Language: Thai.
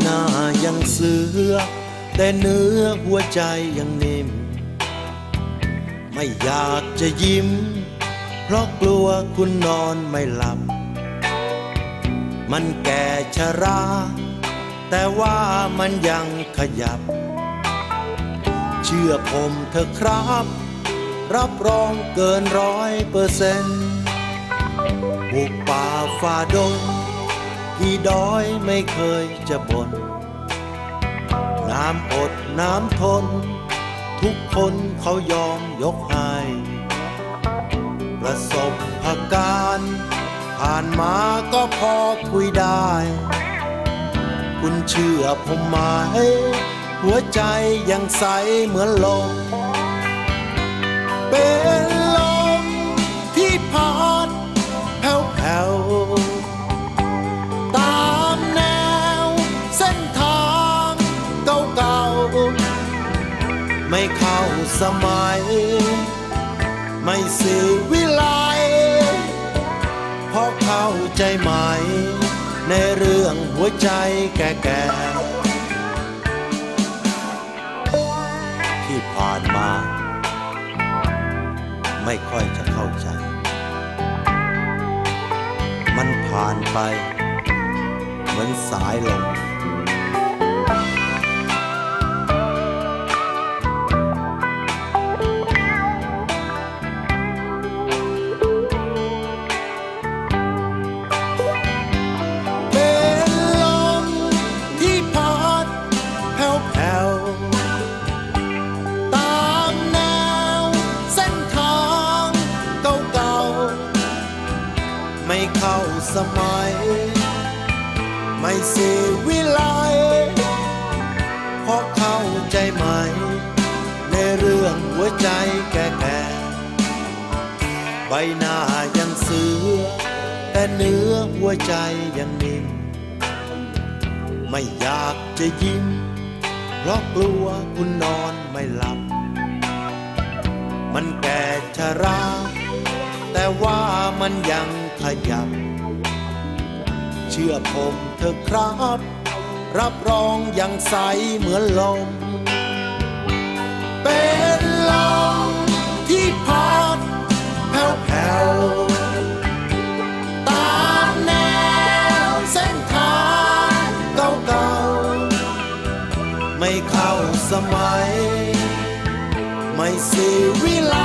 หน้ายังเสือ แต่เนื้อหัวใจยังนิ่ม ไม่อยากจะยิ้ม เพราะกลัวคุณนอนไม่หลับ มันแก่ชรา แต่ว่ามันยังขยับ เชื่อผมเถอะครับ รับรองเกินร้อยเปอร์เซ็นต์บุกป่าฝ่าดง กี่ดอยไม่เคยจะบน่นน้ำอดน้ำทน ทุกคนเขายอมยกให้ประสบผการผ่านมาก็พอคุยได้ คุณเชื่อผมไหมหัวใจยังใสเหมือนลม ไม่เข้าสมัย ไม่สื่อวิไลเพราะเข้าใจไหม ในเรื่องหัวใจแก่ๆที่ผ่านมา ไม่ค่อยจะเข้าใจ มันผ่านไป เหมือนสายลม สมัย ไม่เสียวิไลเพราะเข้าใจไหม ในเรื่องหัวใจแก่ๆใบหน้ายังเสือ แต่เนื้อหัวใจยังนิ่มไม่อยากจะยิ้มเพราะกลัวคุณนอนไม่หลับ มันแก่ชราแต่ว่ามันยังขยับ เชื่อผมเถอะครับ รับรองยังใสเหมือนลม เป็นลมที่พัดแผ่วๆตามแนวเส้นทางเก่าๆไม่เข้าสมัย ไม่สีวิไล